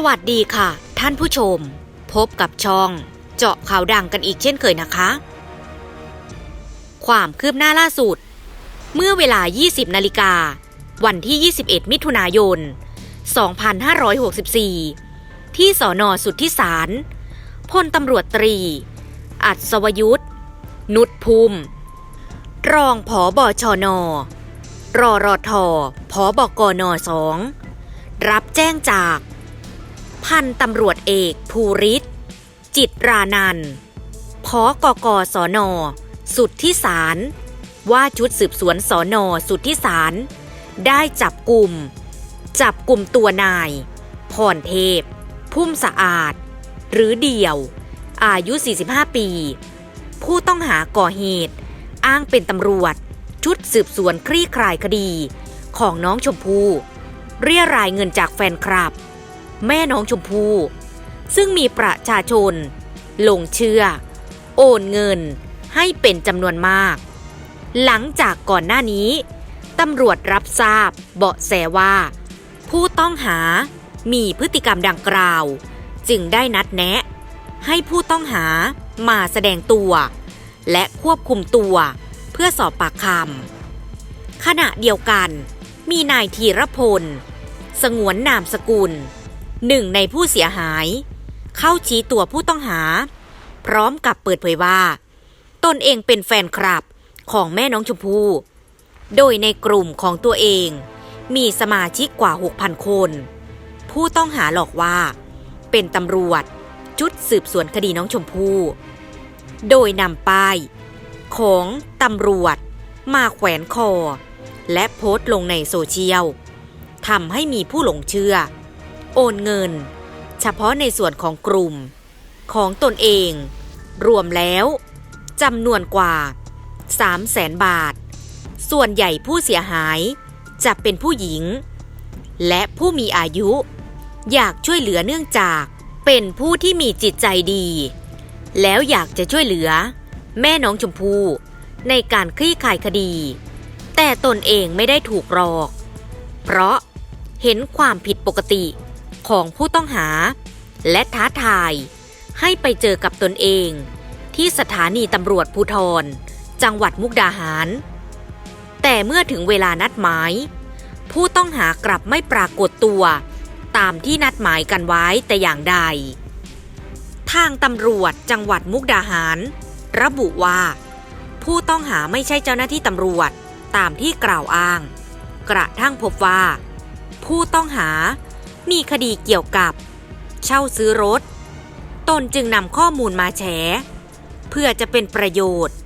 สวัสดีค่ะ ท่านผู้ชม พบกับช่อง เจาะข่าวดังกันอีกเช่นเคยนะคะ ความคืบหน้าล่าสุด เมื่อเวลา 20 นาฬิกา วันที่ 21 มิถุนายน 2564 ที่สอนอสุทธิสารพลตำรวจตรี อัศวยุทธ นุชภูมิ รองผอบอชนรอรอทอผอบกนสองรับแจ้งจาก พันตำรวจเอกภูริศจิตรานันท์พกกสน สุดทธิสารว่าชุดสืบสวนสนสุดทธิสารได้จับกลุ่ม จับกลุ่มตัวนาย พรเทพ พุ่มสะอาด หรือเดี่ยว อายุ 45 ปี ผู้ต้องหาก่อเหตุ อ้างเป็นตำรวจ ชุดสืบสวนคลี่คลายคดี ของน้องชมพู่เรียรายเงินจากแฟนคลับ แม่น้องชมพู่ซึ่งมีประชาชน ลงเชื่อ โอนเงินให้เป็นจำนวนมาก หลังจากก่อนหน้านี้ตำรวจรับทราบเบาะแสว่า ผู้ต้องหามีพฤติกรรมดังกล่าว จึงได้นัดแนะ ให้ผู้ต้องหามาแสดงตัว และควบคุมตัวเพื่อสอบปากคำขณะเดียวกัน มีนายธีรพล สงวนนามสกุล หนึ่งในผู้เสียหาย เข้าชี้ตัวผู้ต้องหา พร้อมกับเปิดเผยว่า ตนเองเป็นแฟนคลับของแม่น้องชมพู่โดยในกลุ่มของตัวเอง มีสมาชิกกว่า 6,000 คน ผู้ต้องหาหลอกว่า เป็นตำรวจชุดสืบสวนคดีน้องชมพู่ โดยนำป้าย ของตำรวจมาแขวนคอ และโพสต์ลงในโซเชียลทำให้มีผู้หลงเชื่อ โอนเงิน เฉพาะในส่วนของกลุ่ม ของตนเอง รวมแล้วจำนวนกว่า 3 0 0แสนบาท ส่วนใหญ่ผู้เสียหายจะเป็นผู้หญิง และผู้มีอายุ อยากช่วยเหลือเนื่องจากเป็นผู้ที่มีจิตใจดี แล้วอยากจะช่วยเหลือ แม่น้องชมพู่ในการคลี่คลายคดี แต่ตนเองไม่ได้ถูกหลอก เพราะเห็นความผิดปกติ ของผู้ต้องหา และท้าทายให้ไปเจอกับตนเอง ที่สถานีตำรวจภูทร จังหวัดมุกดาหาร แต่เมื่อถึงเวลานัดหมาย ผู้ต้องหากลับไม่ปรากฏตัวตามที่นัดหมายกันไว้แต่อย่างใด ทางตำรวจจังหวัดมุกดาหาร ระบุว่า ผู้ต้องหาไม่ใช่เจ้าหน้าที่ตำรวจตามที่กล่าวอ้าง กระทั่งพบว่า ผู้ต้องหา มีคดีเกี่ยวกับ เช่าซื้อรถ ตนจึงนำข้อมูลมาแฉ เพื่อจะเป็นประโยชน์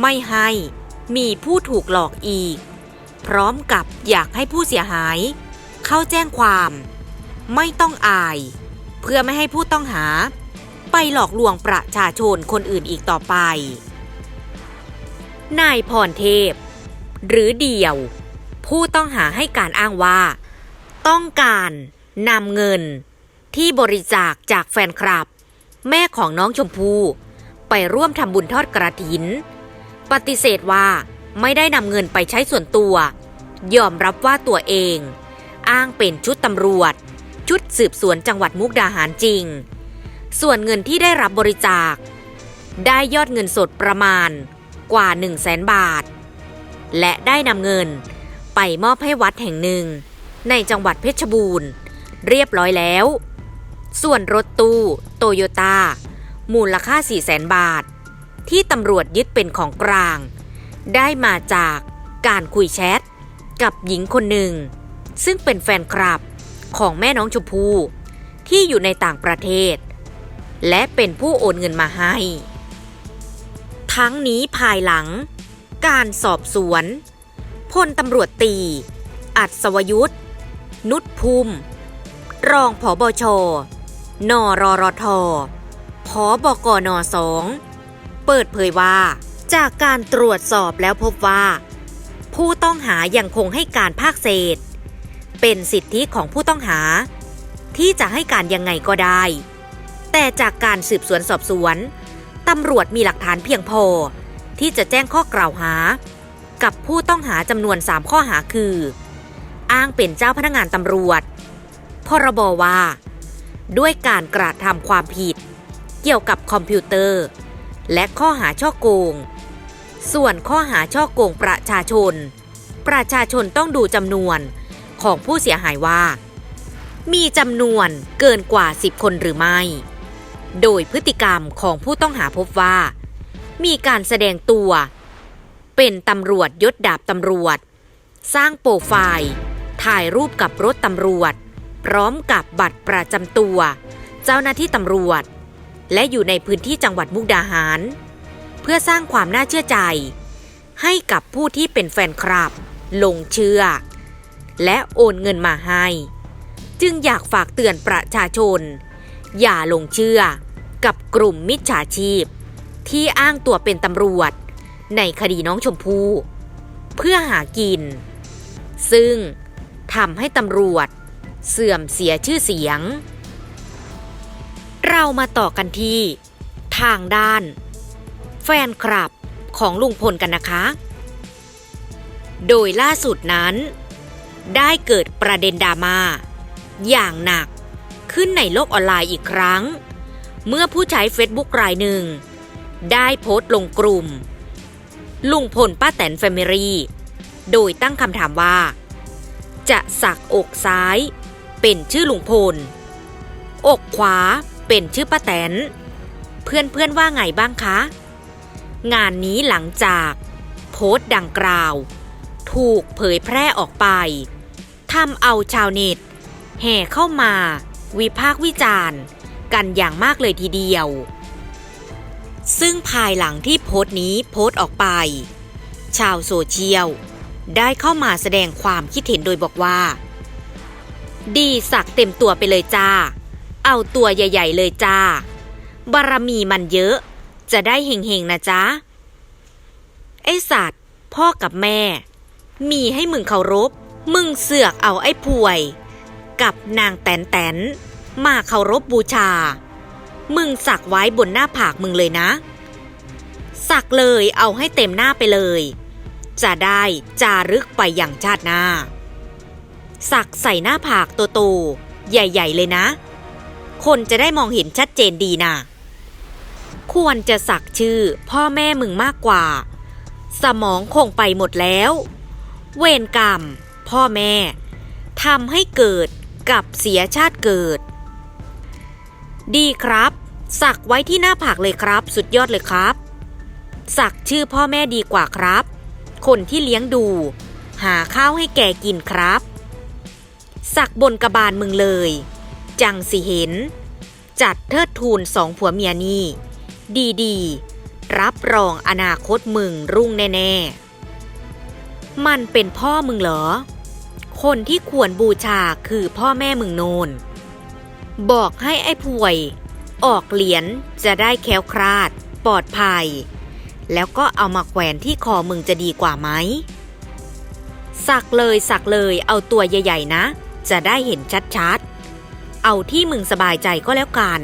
ไม่ให้มีผู้ถูกหลอกอีก พร้อมกับอยากให้ผู้เสียหาย เข้าแจ้งความ ไม่ต้องอาย เพื่อไม่ให้ผู้ต้องหา ไปหลอกลวงประชาชนคนอื่นอีกต่อไป นายพรเทพ หรือเดี่ยว ผู้ต้องหาให้การอ้างว่า ต้องการ นำเงินที่บริจาคจากแฟนคลับ แม่ของน้องชมพู่ไปร่วมทำบุญทอดกระถิน ปฏิเสธว่าไม่ได้นำเงินไปใช้ส่วนตัว ยอมรับว่าตัวเอง อ้างเป็นชุดตำรวจ ชุดสืบสวนจังหวัดมุกดาหารจริง ส่วนเงินที่ได้รับบริจาค ได้ยอดเงินสดประมาณกว่า 1 0 0 0 0แสนบาท และได้นำเงินไปมอบให้วัดแห่งหนึ่ง ในจังหวัดเพชรบูรณ์ เรียบร้อยแล้ว ส่วนรถตู้โตโยต้ามูลค่า 4 0 0แสนบาท ที่ตำรวจยึดเป็นของกลาง ได้มาจากการคุยแชท กับหญิงคนหนึ่ง ซึ่งเป็นแฟนคลับของแม่น้องชมพู่ที่อยู่ในต่างประเทศ และเป็นผู้โอนเงินมาให้ ทั้งนี้ภายหลัง การสอบสวนพลตำรวจตี อัศวยุทธ นุชภูมิ รองผอบช นรรทผอบกนสองเปิดเผยว่า จากการตรวจสอบแล้วพบว่า ผู้ต้องหายังคงให้การภาคเศษ เป็นสิทธิของผู้ต้องหา ที่จะให้การยังไงก็ได้ แต่จากการสืบสวนสอบสวนตำรวจมีหลักฐานเพียงพอ ที่จะแจ้งข้อกล่าวหา กับผู้ต้องหาจำนวน 3 ข้อหาคือ อ้างเป็นเจ้าพนักงานตำรวจ พรบว่า ด้วยการกระทำความผิด เกี่ยวกับคอมพิวเตอร์ และข้อหาช่อโกง ส่วนข้อหาช่อโกงประชาชน ประชาชนต้องดูจำนวนของผู้เสียหายว่า มีจำนวนเกินกว่า 10 คนหรือไม่ โดยพฤติกรรมของผู้ต้องหาพบว่า มีการแสดงตัว เป็นตำรวจยศดาบตำรวจ สร้างโปรไฟล์ ถ่ายรูปกับรถตำรวจ พร้อมกับบัตรประจำตัว เจ้าหน้าที่ตำรวจ และอยู่ในพื้นที่จังหวัดมุกดาหาร เพื่อสร้างความน่าเชื่อใจ ให้กับผู้ที่เป็นแฟนคลับ ลงเชื่อ และโอนเงินมาให้ จึงอยากฝากเตือนประชาชน อย่าลงเชื่อกับกลุ่มมิจฉาชีพ ที่อ้างตัวเป็นตำรวจ ในคดีน้องชมพู่เพื่อหากิน ซึ่งทำให้ตำรวจ เสื่อมเสียชื่อเสียง เรามาต่อกันที่ ทางด้าน แฟนคลับของลุงพลกันนะคะ โดยล่าสุดนั้น ได้เกิดประเด็นดราม่าอย่างหนักขึ้นในโลกออนไลน์อีกครั้ง เมื่อผู้ใช้เฟซบุ๊กรายหนึ่ง ได้โพสต์ลงกลุ่ม ลุงพลป้าแตนแฟมิลี่ โดยตั้งคำถามว่า จะสักอกซ้าย เป็นชื่อลุงพล อกขวาเป็นชื่อป้าแตน เพื่อนๆว่าไงบ้างคะ งานนี้หลังจาก โพสต์ดังกล่าว ถูกเผยแพร่ออกไปทำเอาชาวเน็ตแห่เข้ามา วิพากษ์วิจารณ์ กันอย่างมากเลยทีเดียว ซึ่งภายหลังที่โพสต์นี้โพสต์ออกไป ชาวโซเชียลได้เข้ามาแสดงความคิดเห็นโดยบอกว่า ดีสักเต็มตัวไปเลยจ้า เอาตัวใหญ่ ๆ เลยจ้า บารมีมันเยอะ จะได้เฮงๆนะจ๊ะ ไอสัตว์ พ่อกับแม่ มีให้มึงเคารพ มึงเสือกเอาไอ้ป่วย กับนางแตนแตนมาเคารพบบูชา มึงสักไว้บนหน้าผากมึงเลยนะ สักเลยเอาให้เต็มหน้าไปเลย จะได้จารึกไปอย่างชาติหน้า สักใส่หน้าผากโตๆใหญ่ ๆ เลยนะ คนจะได้มองเห็นชัดเจนดีนะควรจะสักชื่อพ่อแม่มึงมากกว่า สมองคงไปหมดแล้ว เวรกรรม พ่อแม่ทำให้เกิดกับเสียชาติเกิด ดีครับ สักไว้ที่หน้าผากเลยครับ สุดยอดเลยครับ สักชื่อพ่อแม่ดีกว่าครับ คนที่เลี้ยงดู หาข้าวให้แกกินครับ สักบนกระบาลมึงเลย จังสิเห็น จัดเทิดทูนสองผัวเมียนี่ดีๆรับรองอนาคตมึงรุ่งแน่ๆ มันเป็นพ่อมึงเหรอ คนที่ควรบูชาคือพ่อแม่มึงโนน บอกให้ไอ้ป่วย ออกเหรียญจะได้แค้วคลาด ปลอดภัย แล้วก็เอามาแขวนที่คอมึงจะดีกว่าไหม สักเลยสักเลยเอาตัวใหญ่ ๆ นะ จะได้เห็นชัดๆ เอาที่มึงสบายใจก็แล้วกัน